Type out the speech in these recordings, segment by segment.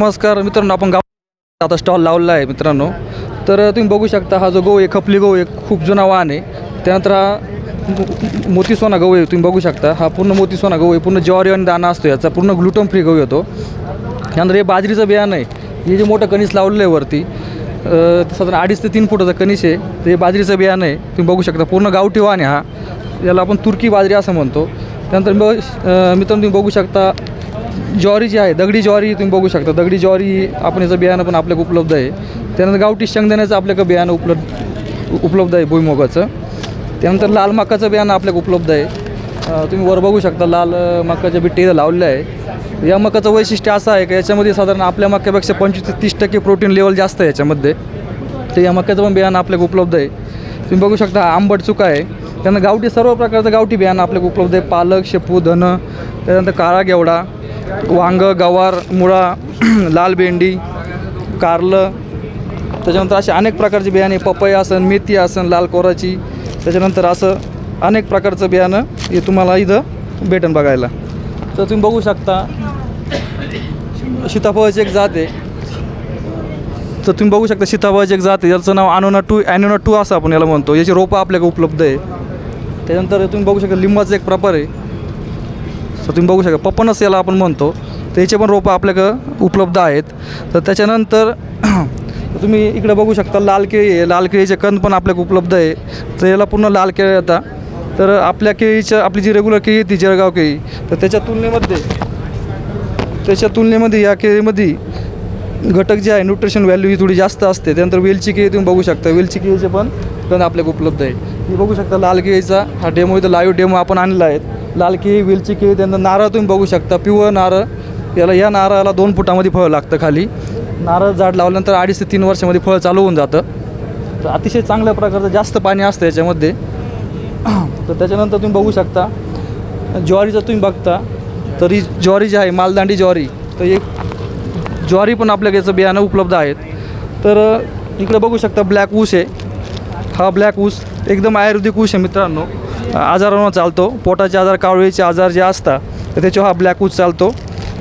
नमस्कार मित्रांनो आपण गाव आता स्टॉल लावलेला आहे मित्रांनो. तर तुम्ही बघू शकता हा जो गहू आहे खपली गहू आहे खूप जुना वाहन आहे. त्यानंतर हा मोती सोना गहू आहे तुम्ही बघू शकता. हा पूर्ण मोती सोना गहू आहे पूर्ण ज्वारी आणि दाना असतो याचा पूर्ण ग्लुटोन फ्री गहू येतो त्यानंतर हे बाजरीचं बियाणं आहे. हे जे मोठं कणीस लावलेलं आहे वरती साधारण अडीच ते तीन फुटाचं कणीस आहे. ते बाजरीचं बियाणं आहे तुम्ही बघू शकता. पूर्ण गावठी वाहन आहे हा. याला आपण तुर्की बाजरी असं म्हणतो. त्यानंतर बघ मित्रांनो तुम्ही बघू शकता ज्वारी जी आहे दगडी ज्वारी तुम्ही बघू शकता. दगडी ज्वारी आपण याचं बियाणं पण आपल्याला उपलब्ध आहे. त्यानंतर गावठी शेंगदाण्याचं आपल्याकडं बियाणं उपलब्ध उपलब्ध आहे भुईमुगाचं. त्यानंतर लाल मकाचं बियाणं आपल्याकडे उपलब्ध आहे. तुम्ही वर बघू शकता लाल मकाच्या बिट्टे लावलेलं आहे. या मकाचं वैशिष्ट्य असं आहे की याच्यामध्ये साधारण आपल्या मक्यापेक्षा पंचवीस ते तीस टक्के प्रोटीन लेवल जास्त आहे याच्यामध्ये. तर या मक्याचं पण बियाणं आपल्याकडे उपलब्ध आहे. तुम्ही बघू शकता आंबट चुका आहे. त्यांना गावठी सर्व प्रकारचं गावठी बियाणं आपल्याला उपलब्ध आहे. पालक शेपू धनं त्याच्यानंतर काळा गेवडा वांगं गवार मुळा लाल भेंडी कारलं. त्याच्यानंतर असे अनेक प्रकारचे बियाणे पपई असन मेथी असन लाल कोराची. त्याच्यानंतर असं अनेक प्रकारचं बियाणं हे तुम्हाला इथं भेटन बघायला. तर तुम्ही बघू शकता सीताफळाची एक जात आहे. तर तुम्ही बघू शकता सीताफळाची एक जात आहे. याचं नाव अनोना टू ॲनोना टू असं आपण याला म्हणतो. याची रोपं आपल्याकडे उपलब्ध आहे. त्याच्यानंतर तुम्ही बघू शकता लिंबाचा एक प्रकार आहे. तर तुम्ही बघू शकता पपनस याला आपण म्हणतो. त्याचे पण रोपं आपल्याकडं उपलब्ध आहेत. तर त्याच्यानंतर तुम्ही इकडे बघू शकता लाल केळी आहे. लाल केळीचे कंद पण आपल्याकडे उपलब्ध आहे. तर याला पूर्ण लाल केळी आता. तर आपल्या केळीच्या आपली जी रेग्युलर केळी ती जळगाव केळी. तर त्याच्या तुलनेमध्ये त्याच्या तुलनेमध्ये या केळीमध्ये घटक जे आहे न्यूट्रिशन व्हॅल्यू ही थोडी जास्त असते. त्यानंतर वेलची केळी तुम्ही बघू शकता. वेलची केळीचे पण कंद आपल्याकडे उपलब्ध आहे तुम्ही बघू शकता लाल केळीचा हा डेमो इथं लाईव्ह डेमो आपण आणला आहे. लाल केळी वेलची केळी त्यानंतर नारळ तुम्ही बघू शकता. पिवळं नारळ. याला या नारळाला दोन फुटामध्ये फळ लागतं खाली. नारळ झाड लावल्यानंतर अडीच ते तीन वर्षामध्ये फळ चालू होऊन जातं. तर अतिशय चांगल्या प्रकारचं जास्त पाणी असतं याच्यामध्ये. तर त्याच्यानंतर तुम्ही बघू शकता. ज्वारीचं तुम्ही बघता. तर ही ज्वारी जी आहे मालदांडी ज्वारी तर एक ज्वारी पण आपल्याकडे याचं बियाणं उपलब्ध आहेत. तर इकडे बघू शकता ब्लॅक ऊस आहे. हा ब्लॅक ऊस एकदम आयुर्वेदिक ऊस आहे मित्रांनो. आजारांना चालतो. पोटाचे आजार कावळीचे आजार जे असतात तर त्याच्यावर हा ब्लॅक ऊस चालतो.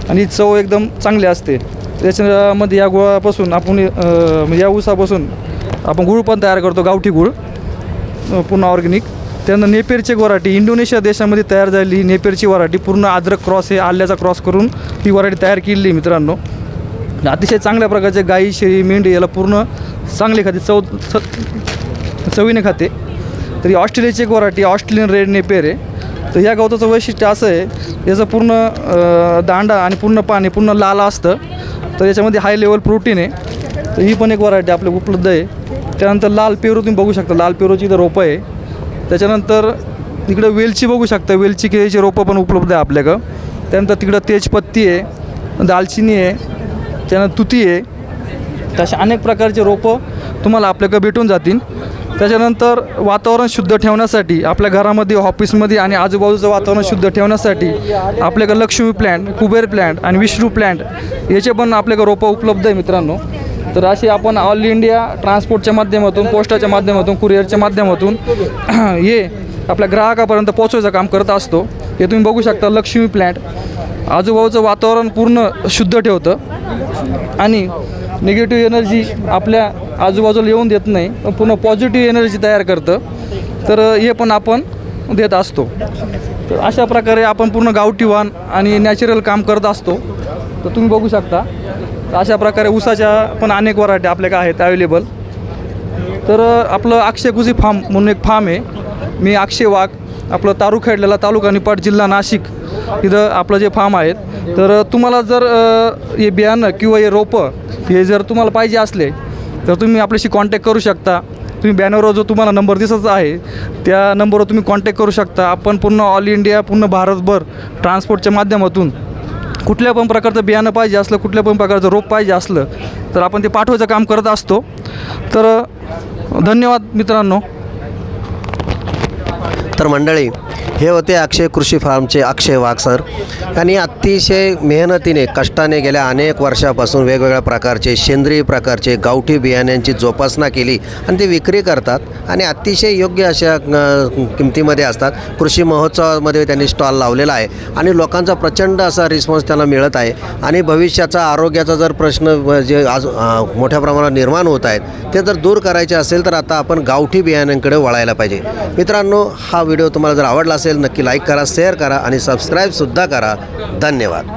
आणि चव एकदम चांगली असते. त्याच्यामध्ये या गुळापासून आपण म्हणजे या ऊसापासून आपण गुळ पण तयार करतो गावठी गुळ पूर्ण ऑर्गॅनिक त्यानंतर नेपेरची वराठी इंडोनेशिया देशामध्ये तयार झालेली नेपेरची वराठी पूर्ण अद्रक क्रॉस हे आल्याचा क्रॉस करून ती वराठी तयार केलेली मित्रांनो. अतिशय चांगल्या प्रकारचे गाई शेळी मेंढी याला पूर्ण चांगली खाते चव चवीने खाते. तर ही ऑस्ट्रेलियाची एक वरायटी ऑस्ट्रेलियन रेड नेपेर आहे तर या गवताचं वैशिष्ट्य असं आहे याचं पूर्ण दांडा आणि पूर्ण पाणी पूर्ण लाल असतं. तर याच्यामध्ये हाय लेवल प्रोटीन आहे. तर ही पण एक वरायटी आपल्या उपलब्ध आहे. त्यानंतर लाल पेरू तुम्ही बघू शकता. लाल पेरूची इथं रोपं आहे. त्याच्यानंतर तिकडं वेलची बघू शकता. वेलची केळीची रोपं पण उपलब्ध आहे आपल्याकडं. त्यानंतर तिकडं तेजपत्ती आहे दालचिनी आहे त्यानंतर तुती आहे. तर अशा अनेक प्रकारचे रोपं तुम्हाला आपल्याकडं भेटून जातील. त्याच्यानंतर वातावरण शुद्ध ठेवण्यासाठी आपल्या घरामध्ये ऑफिसमध्ये आणि आजूबाजूचं वातावरण शुद्ध ठेवण्यासाठी आपल्याकडे लक्ष्मी प्लॅन्ट कुबेर प्लॅन्ट आणि विष्णू प्लॅन्ट याचे पण आपल्याकडे रोपं उपलब्ध आहे मित्रांनो. तर असे आपण ऑल इंडिया ट्रान्सपोर्टच्या माध्यमातून पोस्टाच्या माध्यमातून कुरिअरच्या माध्यमातून हे आपल्या ग्राहकापर्यंत पोचवायचं काम करत असतो. हे तुम्ही बघू शकता लक्ष्मी प्लॅन्ट आजूबाजूचं वातावरण पूर्ण शुद्ध ठेवतं. आणि निगेटिव्ह एनर्जी आपल्या आजूबाजूला येऊन देत नाही पण पूर्ण पॉझिटिव्ह एनर्जी तयार करतं. तर हे पण आपण देत असतो. तर अशा प्रकारे आपण पूर्ण गावठी वाण आणि नॅचरल काम करत असतो. तर तुम्ही बघू शकता तर अशा प्रकारे ऊसाच्या पण अनेक वराठ्या आपल्याकडे आहेत अवेलेबल तर आपलं अक्षय गुजी फार्म म्हणून एक फार्म आहे. मी अक्षय वाघ आपलं तारुखेडलेला तालुका निपाट जिल्हा नाशिक इथं आपलं जे फार्म आहेत. तर तुम्हाला जर हे बियाणं किंवा हे रोपं हे जर तुम्हाला पाहिजे असले तर तुम्ही आपल्याशी कॉन्टॅक्ट करू शकता. तुम्ही बॅनरवर जो तुम्हाला नंबर दिसत आहे त्या नंबरवर तुम्ही कॉन्टॅक्ट करू शकता. आपण पूर्ण ऑल इंडिया पूर्ण भारतभर ट्रान्सपोर्टच्या माध्यमातून कुठल्या पण प्रकारचं बियाणं पाहिजे असलं कुठल्या पण प्रकारचं रोप पाहिजे असलं तर आपण ते पाठवायचं काम करत असतो. तर धन्यवाद मित्रांनो. तर मंडळी हे होते अक्षय कृषी फार्मचे अक्षय वाघ सर. यांनी अतिशय मेहनतीने कष्टाने गेल्या अनेक वर्षापासून वेगवेगळ्या प्रकारचे सेंद्रिय प्रकारचे गावठी बियाण्यांची जोपासना केली आणि ते विक्री करतात आणि अतिशय योग्य अशा किमतीमध्ये असतात. कृषी महोत्सवामध्ये त्यांनी स्टॉल लावलेला आहे आणि लोकांचा प्रचंड असा रिस्पॉन्स त्यांना मिळत आहे आणि भविष्याचा आरोग्याचा जर प्रश्न जे आज मोठ्या प्रमाणात निर्माण होत आहेत ते जर दूर करायचे असेल तर आता आपण गावठी बियाण्यांकडे वळायला पाहिजे. मित्रांनो हा व्हिडिओ तुम्हाला जर आवडला असेल असेल नक्की लाईक करा शेअर करा आणि सबस्क्राईबसुद्धा करा. धन्यवाद.